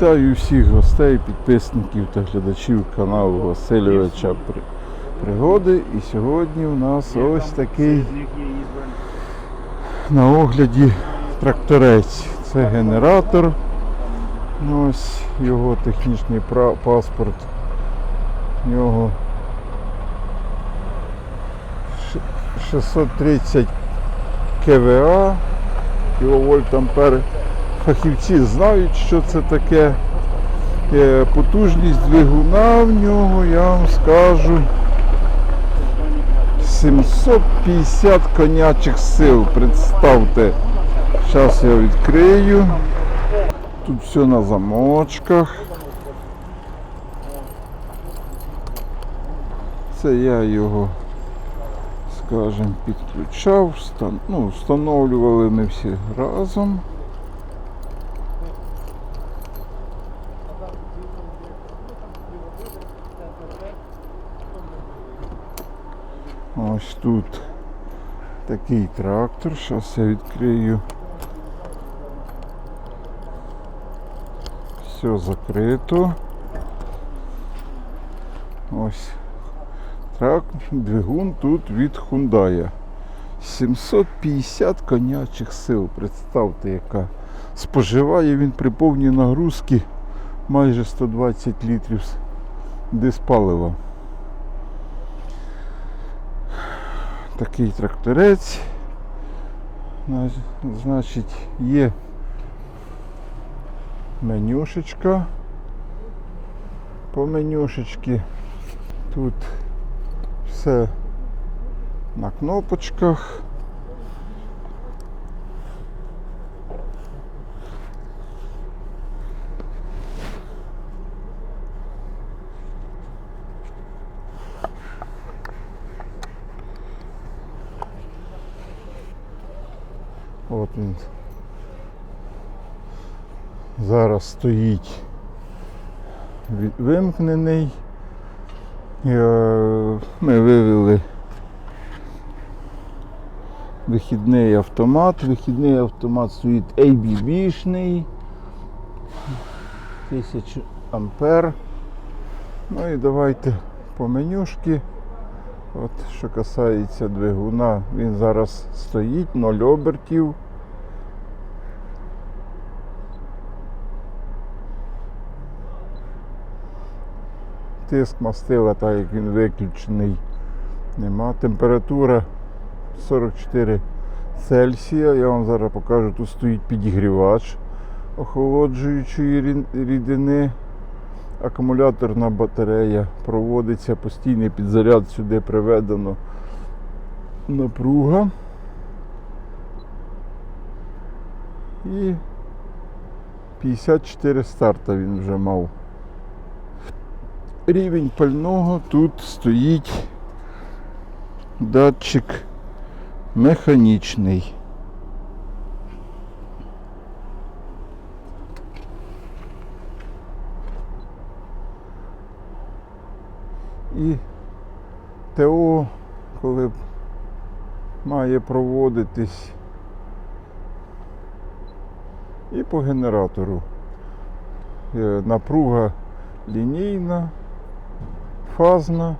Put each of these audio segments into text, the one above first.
Вітаю всіх гостей, підписників та глядачів каналу Васильовича Пригоди. І сьогодні у нас ось такий на огляді тракторець. Це генератор. Ну, Ось його технічний паспорт. Його 630 КВА, кіловольт ампер. Фахівці знають, що це таке. Е, Потужність двигуна в нього, я вам скажу, 750 конячих сил. Представте, зараз я відкрию. Тут все на замочках. Це я його, скажімо, підключав, ну, встановлювали ми всі разом. Ось тут такий трактор. Зараз я відкрию. Все закрито. Ось трак, двигун тут від Hyundai. 750 конячих сил. Представте, яка. Споживає він при повній нагрузці майже 120 літрів диспалива. Такий тракторець. Значить, є менюшечка. По менюшечці тут все на кнопочках. От він зараз стоїть вимкнений. Е, Ми вивели вихідний автомат. Вихідний автомат стоїть ABB-шний. 1000 ампер. Ну і давайте по менюшки. От що касається двигуна, він зараз стоїть 0 обертів. Тиск мастила, так як він виключений, нема. Температура 44 Цельсія. Я вам зараз покажу, тут стоїть підігрівач охолоджуючої рідини. Акумуляторна батарея проводиться, постійний підзаряд сюди приведено напруга. І 54 старта він вже мав. Рівень пального тут стоїть датчик механічний. І ТО, коли має проводитись і по генератору. Е, Напруга лінійна, фазна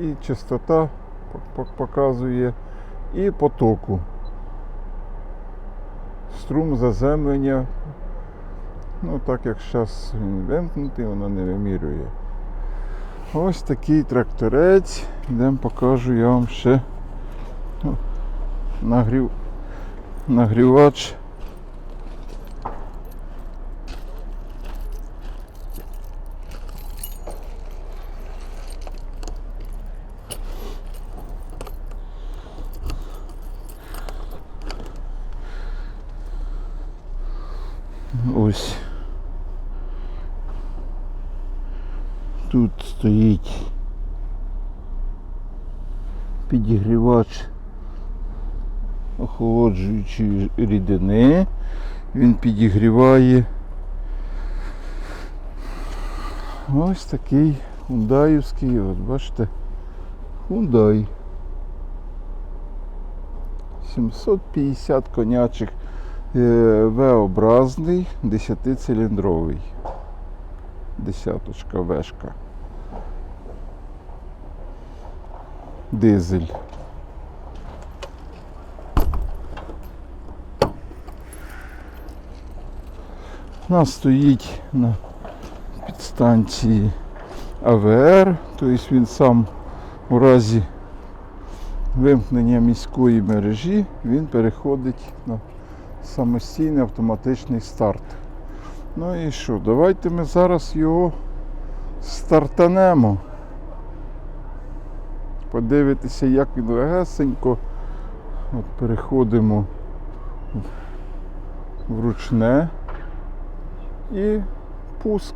і частота пок- пок- показує і потоку. Струм заземлення. Ну так як зараз він вимкнутий, воно не вимірює. Ось такий тракторець. Йдемо покажу я вам ще ну, нагрів, нагрівач. Ось. Тут стоїть підігрівач охолоджуючої рідини. Він підігріває ось такий хундаївський, от бачите, хундай. 750 конячих Е, В-образний 10-циліндровий. Десяточка вешка. Дизель. У нас стоїть на підстанції АВР, тобто він сам у разі вимкнення міської мережі він переходить на самостійний автоматичний старт. Ну і що, давайте ми зараз його стартанемо. Подивитися, як він легесенько. От переходимо в- в ручне і пуск.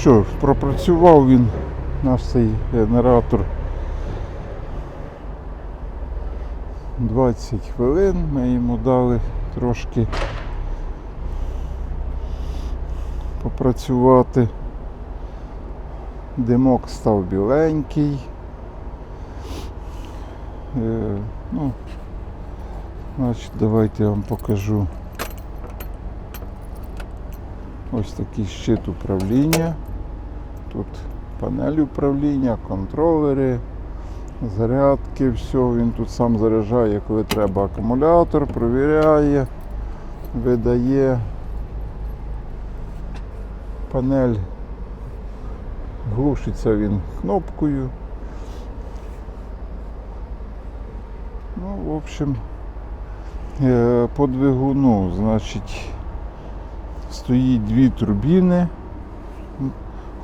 Що, пропрацював він наш цей генератор 20 хвилин. Ми йому дали трошки попрацювати. Димок став біленький. Е, ну, значить, давайте я вам покажу. Ось такий щит управління. Тут панель управління, контролери, зарядки, все, він тут сам заряджає, коли треба. Акумулятор, провіряє, видає панель, глушиться він кнопкою. Ну, в общем, е, по двигуну, значить, стоїть дві турбіни,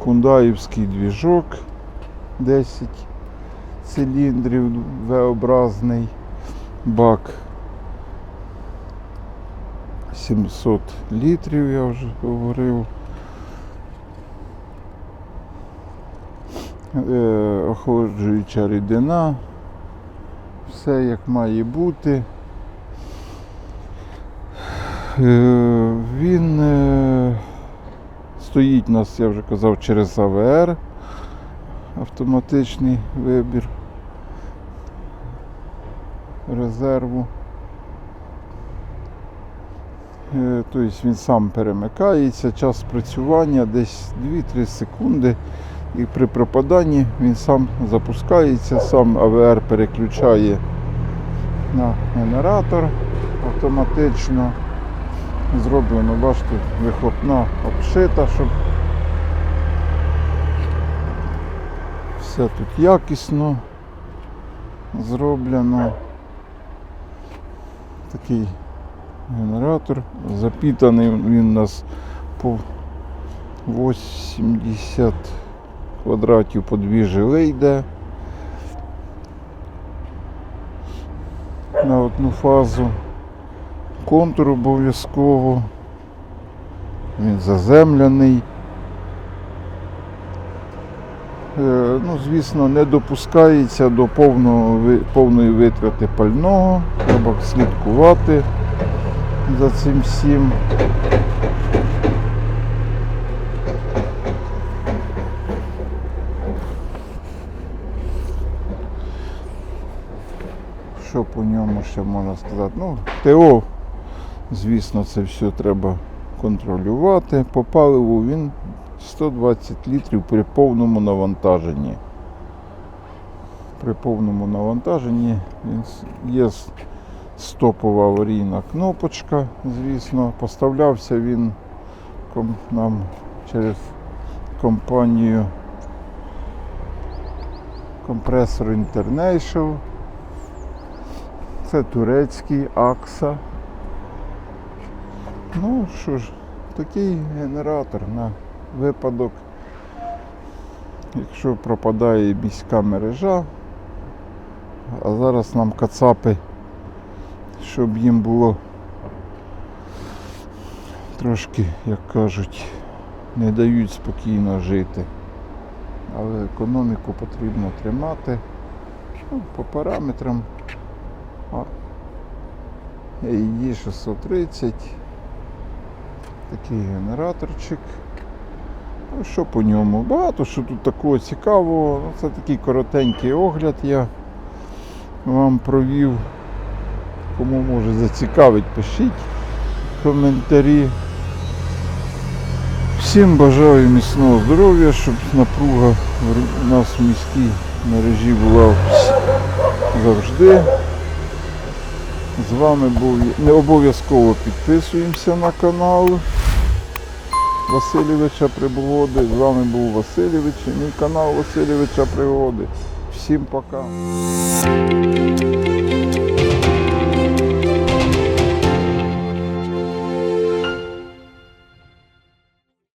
хундаївський двіжок 10 циліндрів V-образний бак 700 літрів, я вже говорив. Е, охолоджуюча рідина, все як має бути. Е, Він е, стоїть у нас, я вже казав, через АВР, автоматичний вибір резерву. Е, Тобто він сам перемикається, час спрацювання десь 2-3 секунди. І при пропаданні він сам запускається, сам АВР переключає на генератор автоматично зроблено, бачите, вихлопна обшита, щоб все тут якісно зроблено. Такий генератор. Запітаний він у нас по 80 квадратів по дві жили йде. На одну фазу контур обов'язково. він заземлений. Е, Ну, звісно, не допускається до повного, повної витрати пального. Треба слідкувати за цим всім. Що по ньому ще можна сказати? Ну, ТО, звісно, це все треба контролювати. По паливу він 120 літрів при повному навантаженні. При повному навантаженні є стопова аварійна кнопочка, звісно. Поставлявся він нам через компанію компресор International. Це турецький Акса. Ну що ж, такий генератор на випадок, якщо пропадає міська мережа, а зараз нам кацапи, щоб їм було трошки, як кажуть, не дають спокійно жити. Але економіку потрібно тримати. Ну, по параметрам AED 630. Такий генераторчик. Ну, що по ньому? Багато що тут такого цікавого. Ну, Це такий коротенький огляд я вам провів. Кому може зацікавить, пишіть коментарі. Всім бажаю міцного здоров'я, щоб напруга у нас в міській мережі була завжди. З вами був не обов'язково підписуємося на канал Васильовича Пригоди. З вами був Васильович і мій канал Васильовича Пригоди. Всім пока.